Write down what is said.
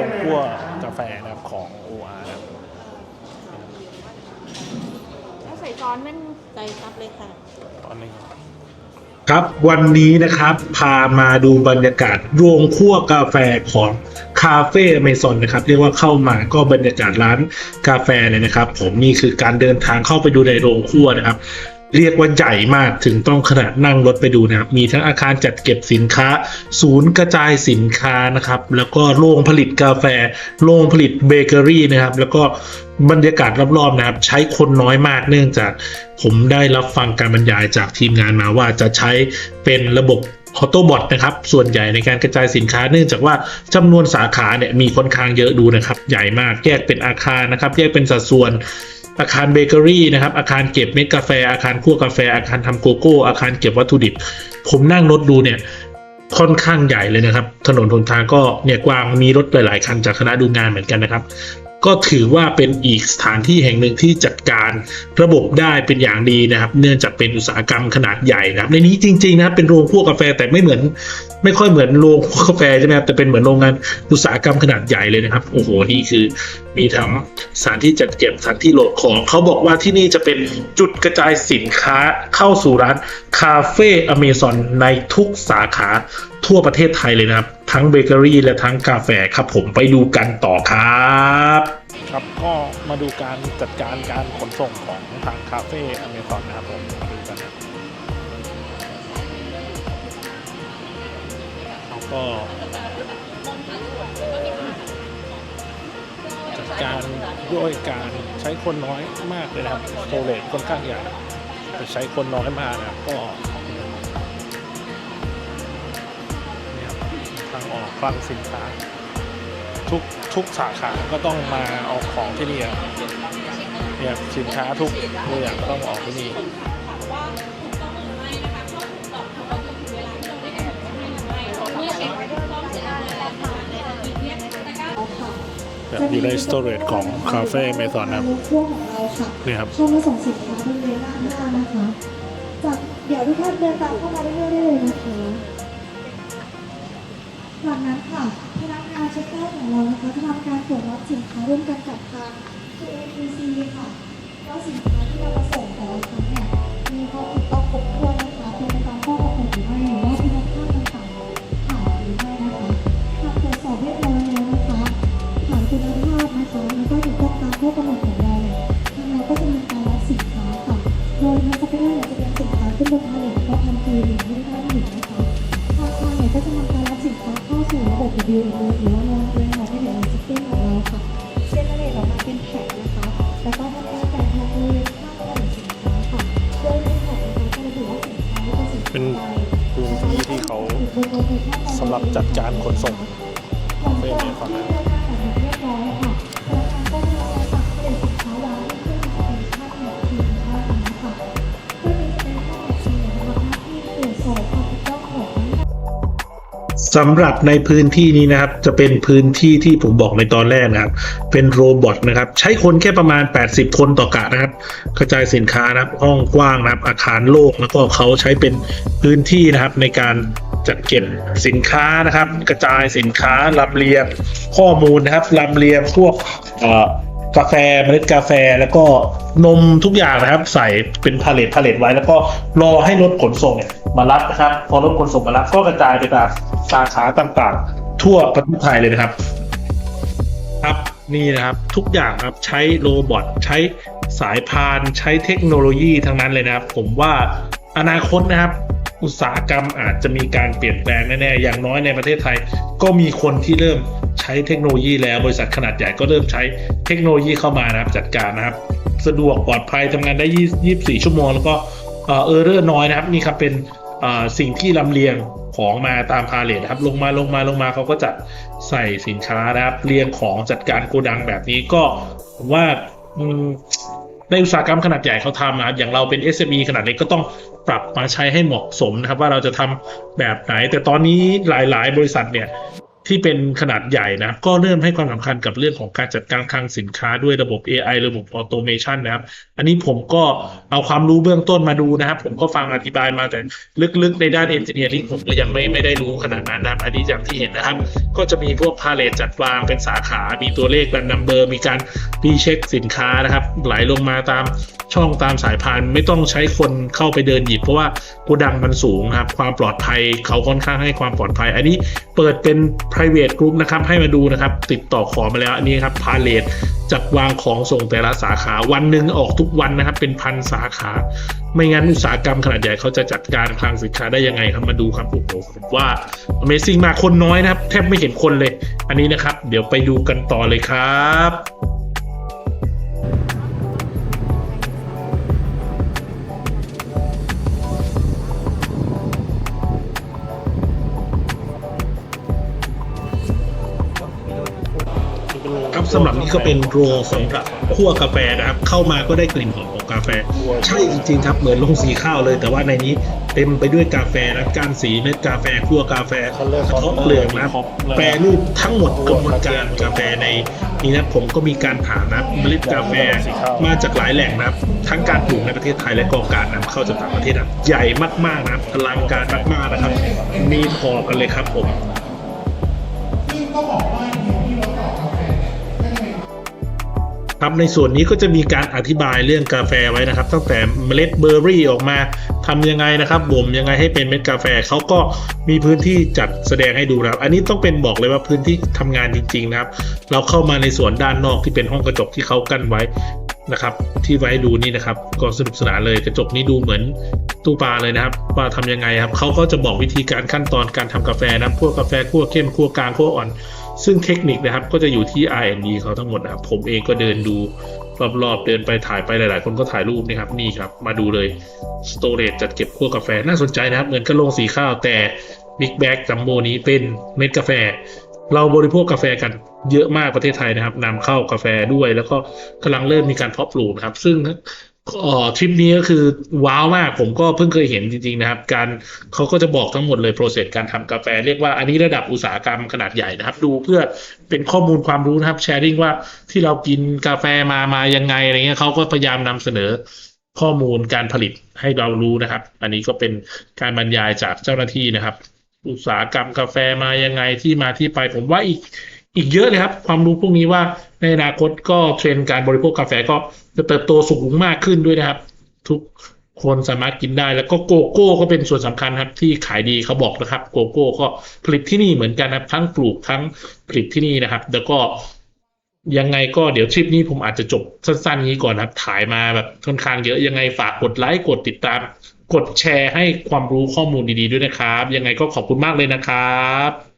รงคั่วกาแฟนะครับของ OR นะครับแล้วใส่ช้อนมันใส่ครับเลยค่ะ ตอนนี้ครับวันนี้นะครับพามาดูบรรยากาศโรงคั่วกาแฟของคาเฟ่อเมซอนนะครับ เรียกว่าเข้ามาก็บรรยากาศร้านกาแฟเลยนะครับ ผมนี่คือการเดินทางเข้าไปดูในโรงคั่วนะครับ เรียกว่าใหญ่มากถึงต้องขนาดนั่งรถไปดูนะครับ มีทั้งอาคารจัดเก็บสินค้า ศูนย์กระจายสินค้านะครับ แล้วก็โรงผลิตกาแฟ โรงผลิตเบเกอรี่นะครับ แล้วก็บรรยากาศรอบๆนะครับ ใช้คนน้อยมากเนื่องจากผมได้รับฟังการบรรยายจากทีมงานมาว่าจะใช้เป็นระบบออโตบอทนะครับ ส่วนใหญ่ในการกระจายสินค้าเนื่องจากว่าจำนวนสาขาเนี่ยมีค่อนข้างเยอะดูนะครับ ใหญ่มากแยกเป็นอาคารนะครับ แยกเป็นสัดส่วน อาคารเบเกอรี่นะครับ อาคารเก็บเม็ดกาแฟ อาคารคั่วกาแฟ อาคารทำโกโก้ อาคารเก็บวัตถุดิบ ผมนั่งรถดูเนี่ยค่อนข้างใหญ่เลยนะครับ ถนนทนทางก็เนี่ยกว้างมีรถหลาย ๆ คันจากคณะดูงานเหมือนกันนะครับ ก็ถือว่าเป็นอีกสถานที่แห่งหนึ่งที่จัดการระบบได้เป็นอย่างดีนะครับ เนื่องจากเป็นอุตสาหกรรมขนาดใหญ่นะครับ ในนี้จริง ๆ นะครับเป็นโรงคั่วกาแฟแต่ไม่เหมือน ไม่ค่อยเหมือนโรงคั่วกาแฟใช่ไหมครับแต่เป็นเหมือนโรงงานอุตสาหกรรมขนาดใหญ่เลยนะครับโอ้โหนี่คือ มีทั้งสถานที่จัดเก็บสถานที่โหลดของเขาบอกว่าที่นี่จะเป็นจุดกระจายสินค้าเข้าสู่ร้านคาเฟ่อเมซอนในทุกสาขาทั่วประเทศไทยเลยนะครับ ทั้งเบเกอรี่และทั้งกาแฟครับผมไปดูกันต่อครับครับก็มาดูการจัดการการขนส่งของทางคาเฟ่อเมซอนนะครับผมมาดูกันนะเขาก็จัดการด้วยการใช้คนน้อยมากเลยนะครับโทเลตค่อนข้างใหญ่แต่ใช้คนน้อยมากนะครับก็ คลังสินค้า ทุกทุกสาขาก็ต้องมาเอาของที่นี่อะเนี่ยสินค้าทุกตัวอย่างก็ต้องออกที่นี่แบบอยู่ในสโตรจของคาเฟ่เมซอนนะครับช่วงของเราค่ะนี่ครับเข้ามาส่งสินค้าบริเวณด้านหน้านะคะจากเดี๋ยวทุกท่านเดินตามเข้ามาเรื่อยๆได้เลยนะคะ จากนั้นค่ะพนักงานเช็คเตอร์ของเรานะคะจะทำการตรวจรับสินค้าร่วมกันกับทาง KATC ค่ะว่าสินค้าที่เราส่งแต่ละ จัดการขนส่งเฟ่เมซอนนะครับสำหรับในพื้นที่นี้นะครับ จะเป็นพื้นที่ที่ผมบอกในตอนแรกนะครับ เป็นโรบอทนะครับ ใช้คนแค่ประมาณ 80 คนต่อกะนะครับ กระจายสินค้านะครับห้องกว้างนะครับ อาคารโล่งแล้วก็เขาใช้เป็นพื้นที่นะครับในการ จัดเก็บสินค้านะครับ กระจายสินค้าลำเลียงข้อมูลนะครับลำเลียงพวกกาแฟเมล็ดกาแฟแล้วก็นมทุกอย่างนะครับ ใส่เป็นพาเลทพาเลทไว้ แล้วก็รอให้รถขนส่งเนี่ยมารับนะครับ พอรถขนส่งมารับก็กระจายไปตามสาขาต่างๆ ทั่วประเทศไทยเลยนะครับครับนี่นะครับทุกอย่างครับใช้โรบอทใช้สายพานใช้เทคโนโลยีทั้งนั้นเลยนะครับ ผมว่าอนาคตนะครับ อุตสาหกรรมอาจจะมีการเปลี่ยนแปลงแน่ๆ อย่างน้อยในประเทศไทย ก็มีคนที่เริ่มใช้เทคโนโลยีแล้วบริษัทขนาดใหญ่ก็เริ่มใช้เทคโนโลยีเข้ามานะครับจัดการนะครับ สะดวกปลอดภัยทำงานได้ 24 ชั่วโมง แล้วก็เออเรอร์น้อยนะครับ นี่ครับเป็นสิ่งที่ลำเลียงของมาตามพาเลทครับลงมาลงมาลงมาเขาก็จะใส่สินค้านะครับเรียงของจัดการโกดังแบบนี้ก็ผมว่าในอุตสาหกรรมขนาดใหญ่เขาทำนะครับอย่างเราเป็น SME ขนาดเล็กก็ต้อง ปรับมาใช้ให้เหมาะสมนะครับ ว่าเราจะทำแบบไหน แต่ตอนนี้หลาย ๆ บริษัทเนี่ย ที่เป็นขนาดใหญ่นะ ก็เริ่มให้ความสำคัญกับเรื่องของการจัดการคลังสินค้าด้วยระบบ AI ระบบออโตเมชันนะครับ อันนี้ผมก็เอาความรู้เบื้องต้นมาดูนะครับ ผมก็ฟังอธิบายมาแต่ลึกๆในด้านเอนจิเนียริ่งผมก็ยังไม่ไม่ได้รู้ขนาดนั้นนะครับ อันนี้อย่างที่เห็นนะครับ ก็จะมีพวกพาเลตจัดวางเป็นสาขา มีตัวเลขรันนัมเบอร์ มีการรีเช็คสินค้านะครับ ไหลลงมาตามช่องตามสายพานไม่ต้องใช้คนเข้าไปเดินหยิบ เพราะว่าโกดังมันสูงครับ ความปลอดภัยเขาค่อนข้างให้ความปลอดภัย อันนี้เปิดเป็น private group นะครับให้มาดูนะครับติดต่อขอมาแล้วอันนี้ครับพาเลตจัดวางของส่งแต่ละสาขาวันหนึ่งออกทุกวันนะครับ เป็นพันสาขา ไม่งั้นอุตสาหกรรมขนาดใหญ่เขาจะจัดการคลังสินค้าได้ยังไงครับมาดูครับโอ้โหผมว่า Amazing มาคนน้อยนะครับ แทบไม่เห็นคนเลย อันนี้นะครับ เดี๋ยวไปดูกันต่อเลยครับ ครับสำหรับนี้ก็เป็นโรสำหรับคั่วกาแฟนะครับ เข้ามาก็ได้กลิ่นหอมของกาแฟ ใช่จริงๆครับเหมือนลงสีข้าวเลย แต่ว่าในนี้เต็มไปด้วยกาแฟนะก้านสีเม็ดกาแฟคั่วกาแฟ Color กระทบเปลือกนะครับครบเลยแปรรูปทั้งหมดกระบวนการกาแฟในนี้นะผมก็มีการถามนะเมล็ดกาแฟมาจากหลายแหล่งนะครับ ทั้งการปลูกในประเทศไทยและก็การนำเข้าจากต่างประเทศนะครับใหญ่มากๆนะครับอลังการมากๆนะครับ มีพอกันเลยครับผม ครับในส่วนนี้ก็จะมีการอธิบายเรื่องกาแฟไว้นะครับตั้งแต่เมล็ดเบอร์รี่ออกมาทำยังไงนะครับบ่มยังไงให้เป็นเม็ดกาแฟเขาก็มีพื้นที่จัดแสดงให้ดูนะครับอันนี้ต้องเป็นบอกเลยว่าพื้นที่ทำงานจริงๆนะครับ เราเข้ามาในส่วนด้านนอกที่เป็นห้องกระจกที่เขากั้นไว้นะครับ ที่ไว้ดูนี่นะครับก็สนุกสนานเลยกระจกนี้ดูเหมือนตู้ปลาเลยนะครับ ว่าทำยังไงครับเขาก็จะบอกวิธีการขั้นตอนการทำกาแฟนะพวกกาแฟคั่วเข้มคั่วกลางคั่วอ่อน ซึ่งเทคนิคนะครับก็จะอยู่ที่ R&D เขาทั้งหมดนะครับผมเองก็เดินดูรอบๆ เดินไปถ่ายไปหลาย ๆ คนก็ถ่ายรูปนะครับ นี่ครับ มาดูเลยสโตร g จัดเก็บขั้วกาแฟน่าสนใจนะครับ เหมือนกับโรงสีข้าวแต่บิ๊กแบ g จัมโบนี้เป็นเม็ดกาแฟ เราบริโภคกาแฟกันเยอะมากประเทศไทยนะครับนำเข้ากาแฟด้วย แล้วก็กำลังเริ่มมีการเพาะปลูกนะครับ ซึ่ง ทริปนี้ก็คือว้าวมาก ผมก็เพิ่งเคยเห็นจริงๆนะครับ การเขาก็จะบอกทั้งหมดเลยโปรเซสการทำกาแฟ เรียกว่าอันนี้ระดับอุตสาหกรรมขนาดใหญ่นะครับ ดูเพื่อเป็นข้อมูลความรู้นะครับแชร์ริงว่าที่เรากินกาแฟมามายังไงอะไรเงี้ยเขาก็พยายามนำเสนอข้อมูลการผลิตให้เรารู้นะครับ อันนี้ก็เป็นการบรรยายจากเจ้าหน้าที่นะครับ อุตสาหกรรมกาแฟมายังไงที่มาที่ไปผมว่าอีก อีกเยอะเลยครับ ความรู้พวกนี้ว่าในอนาคตก็เทรนด์การบริโภคกาแฟก็จะเติบโตสูงมากขึ้นด้วยนะครับ ทุกคนสามารถกินได้แล้วก็โกโก้ก็เป็นส่วนสำคัญครับที่ขายดีเขาบอกนะครับโกโก้ก็ผลิตที่นี่เหมือนกันนะครับ ทั้งปลูกทั้งผลิตที่นี่นะครับ แล้วก็ยังไงก็เดี๋ยวทริปนี้ผมอาจจะจบสั้นๆนี้ก่อนนะครับ ถ่ายมาแบบค่อนข้างเยอะยังไงฝากกดไลค์กดติดตาม กดแชร์ให้ความรู้ข้อมูลดีๆด้วยนะครับ ยังไงก็ขอบคุณมากเลยนะครับ